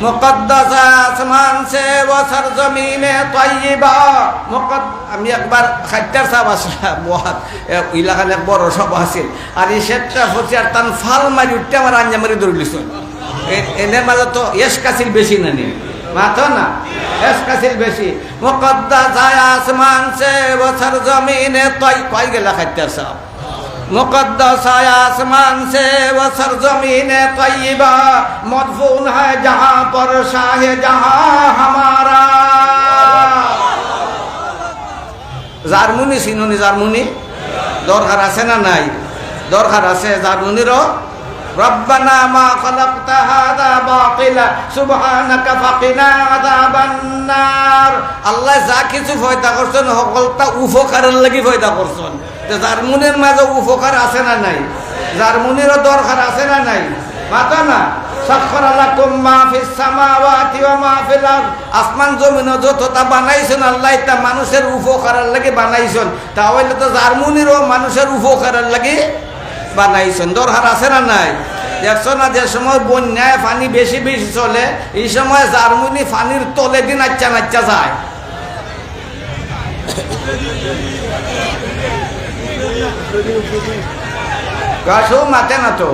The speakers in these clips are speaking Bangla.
मुकद्दस आसमान से वो सरजमीन तय्यबा মুকদ আমি একবার খাদ্যার সাহেব আসলাম বহুত ইলাকান এক বড় সভা আছিল আর এই সেটটা হচ্ছে আর তান ফাল মারি উঠতে আমার আঞ্জা মারি ধরলিস এদের মাঝে তো এস কাছিল বেশি না নি মাথা না এস কাছিল বেশি মুকদ্দাস আসমান সে वो सरजमीन तय কয় গেলা খাদ্যার সাহেব মদফুন হ্যাঁ পর শাহে জারমুনি, সিনুনি জারমুনি? দরকার আছে না নাই? দরকার আছে জারমুনিরব্বানা মা ফলকা আল্লাহ যা কিছু ফয়দা করছেন, সকলটা উপকারের লাগি ফয়দা করছেন। যার জার্মুনের মাঝে উপকার আছে না নাই জার্মুনিরও দরকার আছে না নাই, মাতা না। আসমান জমিন যতটা বানাইছেন, আল্লাহ তা মানুষের উপকারের লাগে বানাইছেন। তাহলে তো জার্মুনিরও মানুষের উপকারের লাগে বানাইছেন। দরকার আছে না নাই? দেখছ না, যে সময় বন্যায় পানি বেশি বেশি চলে, এই সময় জার্মনি পানির তলে দিন আচ্ছা নাচ্চা যায়। গাছও মাতে না তো?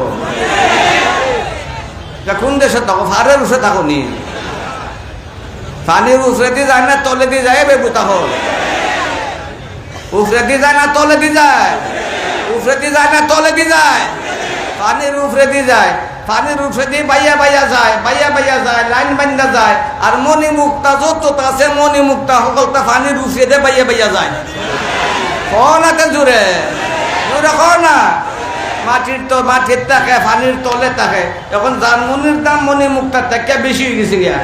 কোন দেশে থাকো? ফারের উঠে থাকো নি। পানির উফরে দিয়ে যায় না, তলে দিয়ে যায় বেবু তাহল। উফরে দিয়ে যায় না, তলে দিয়ে যায়। উফরে দিয়ে যায় না, তলে দিয়ে যায়। পানির উফরে দিয়ে যায়, পানির উফরে দিয়ে বাইয়া বাইয়া যায়, বাইয়া বাইয়া যায়, লাইন বান্ধা যায়, আর মনি মুক্তা যত আছে মনি মুক্তা, সকলটা পানির উফরে দিয়ে বাইয়া বাইয়া যায়। কনাতে জুড়ে? জুড়ে না? মাটির তো মাটির থাকে পানির তলে থাকে এখন জানমনির দাম মনি মুক্তার থেকে বেশি হয়ে গেছে গিয়া।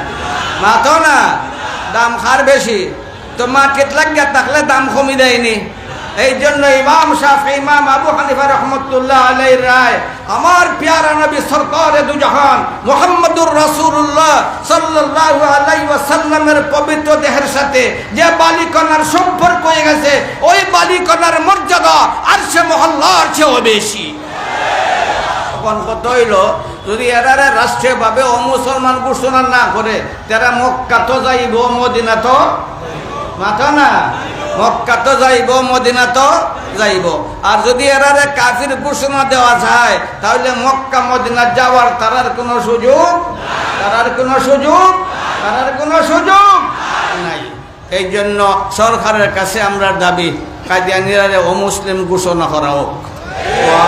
মাথো না? দাম খার বেশি। তো মার্কেট লাগিয়া থাকলে দাম কমি দেয়নি। এই জন্য ইমাম শাফি, ইমাম আবু হানিফা রহমতুল্লাহ আলাই রায়, আমার প্যারা নবী সরকার দু জাহান মোহাম্মদুর রাসূলুল্লাহ সাল্লাল্লাহু আলাইহি ওয়াসাল্লামের পবিত্র দেহের সাথে যে বালিকনার সম্পর্ক হয়ে গেছে, ওই বালিকনার মর্যাদা আর সে মহল্লার চেয়েও বেশি। তখন কত যদি এরারে রাষ্ট্রীয়ভাবে অমুসলমান ঘোষণা না করে, তারা মক্কা তো যাইব, মদিনা তো মাথা না? মক্কা তো যাইব, মদিনা তো যাইব। আর যদি এরারে কাফির ঘোষণা দেওয়া যায়, তাহলে মক্কা, মদিনা যাওয়ার তারার কোনো সুযোগ, তারার কোনো সুযোগ, তারার কোনো সুযোগ নাই। এই জন্য সরকারের কাছে আমরা দাবি, কাদিয়ানিরারে অমুসলিম ঘোষণা করা হোক। ওয়া